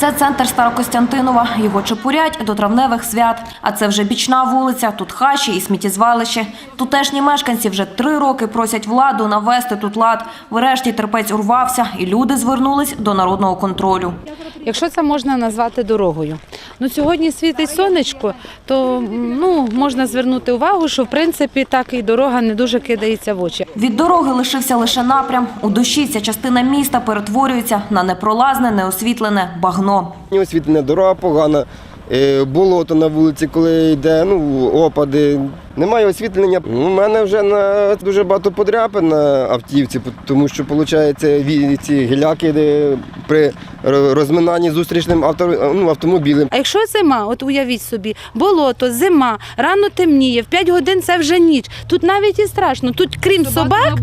Це центр Старокостянтинова. Його чепурять до травневих свят. А це вже бічна вулиця. Тут хащі і сміттєзвалище. Тутешні мешканці вже три роки просять владу навести тут лад. Врешті терпець урвався, і люди звернулись до народного контролю. Якщо це можна назвати дорогою. Ну сьогодні світить сонечко, то ну можна звернути увагу, що в принципі так і дорога не дуже кидається в очі. Від дороги лишився лише напрям. У душі ця частина міста перетворюється на непролазне, неосвітлене багно. Освітлення дорога погана, е, болото на вулиці, коли йде, ну, опади. Немає освітлення. У мене вже на дуже багато подряпин на автівці, тому що виходить, ці гіляки де при розминанні зустрічним авто, ну, автомобілем. А якщо зима, от уявіть собі, болото, зима, рано темніє, в 5 годин це вже ніч. Тут навіть і страшно. Тут крім собак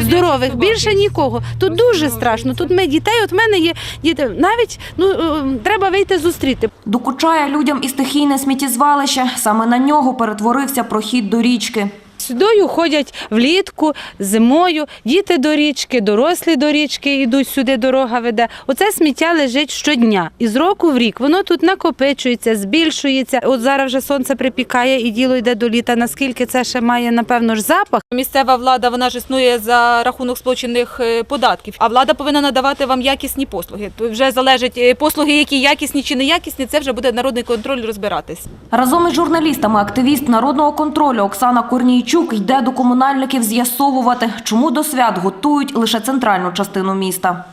здорових більше нікого. Тут дуже страшно. Тут ми дітей, от в мене є діти. Навіть ну е, треба вийти зустріти. Докучає людям і стихійне сміттєзвалище. Саме на нього перетворився прохід до річки. Сюдою ходять влітку, зимою, діти до річки, дорослі до річки йдуть сюди, дорога веде. Оце сміття лежить щодня. І з року в рік воно тут накопичується, збільшується. От зараз вже сонце припікає і діло йде до літа. Наскільки це ще має, напевно ж, запах. Місцева влада вона ж існує за рахунок сплочених е, податків, а влада повинна надавати вам якісні послуги. То вже залежить е, послуги, які якісні чи неякісні, це вже буде народний контроль розбиратись. Разом із журналістами активіст народного контролю Оксана Корнійчук йде до комунальників з'ясовувати, чому до свят готують лише центральну частину міста.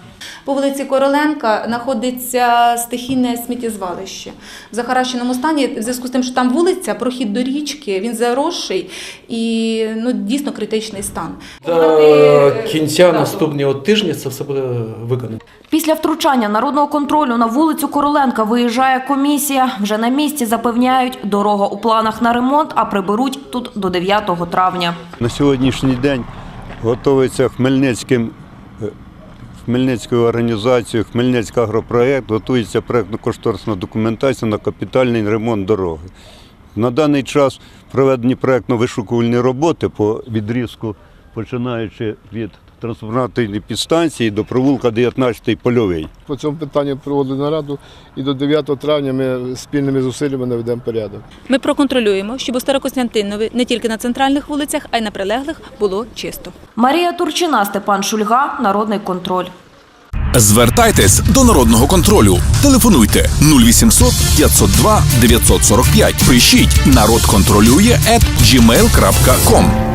По вулиці Короленка знаходиться стихійне сміттєзвалище в захаращеному стані. В зв'язку з тим, що там вулиця, прохід до річки, він заросший і ну дійсно критичний стан. До кінця наступного тижня це все буде виконано. Після втручання народного контролю на вулицю Короленка виїжджає комісія. Вже на місці запевняють, дорога у планах на ремонт, а приберуть тут до 9 травня. На сьогоднішній день готується Хмельницьким е, Хмельницькою організацією Хмельницький агропроєкт, готується проєктно-кошторисна документація на капітальний ремонт дороги. На даний час проведені проєктно-вишукувальні роботи по відрізку, починаючи від трансформаторної підстанції до провулка 19 польовий. По цьому питанню проводили нараду і до 9 травня ми спільними зусиллями наведемо порядок. Ми проконтролюємо, щоб у Старокостянтинові не тільки на центральних вулицях, а й на прилеглих було чисто. Марія Турчина, Степан Шульга, Народний контроль. Звертайтесь до народного контролю. Телефонуйте 0800 502 945. Пишіть народ контролює at gmail.com.